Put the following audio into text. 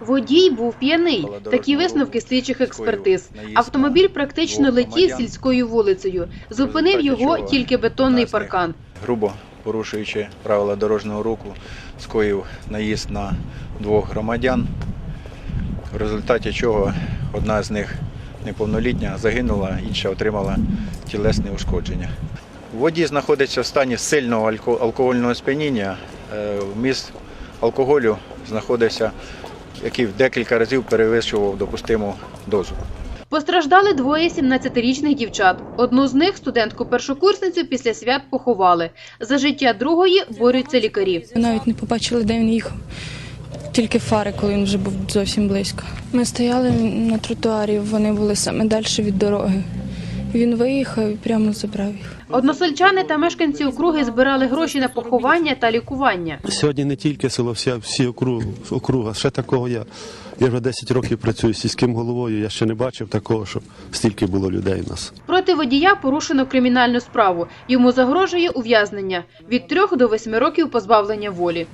Водій був п'яний. Такі висновки слідчих експертиз. Автомобіль практично летів сільською вулицею. Зупинив його тільки бетонний паркан. грубо порушуючи правила дорожнього руху, скоїв наїзд на двох громадян, в результаті чого одна з них неповнолітня загинула, інша отримала тілесне ушкодження. Водій знаходиться в стані сильного алкогольного сп'яніння. Е, Вміст алкоголю знаходився, який в декілька разів перевищував допустиму дозу. Постраждали двоє 17-річних дівчат. Одну з них, студентку-першокурсницю, після свят поховали. За життя другої борються лікарі. Ми навіть не побачили, де він їхав. Тільки фари, коли він вже був зовсім близько. Ми стояли на тротуарі, вони були саме далі від дороги. Він виїхав і прямо забрав їх. Односельчани та мешканці округи збирали гроші на поховання та лікування. Сьогодні не тільки село, всі, всі округ, округа, ще такого я. Я вже 10 років працюю з сільським головою, я ще не бачив такого, щоб стільки було людей у нас. Проти водія порушено кримінальну справу. Йому загрожує ув'язнення від 3 до 8 років позбавлення волі.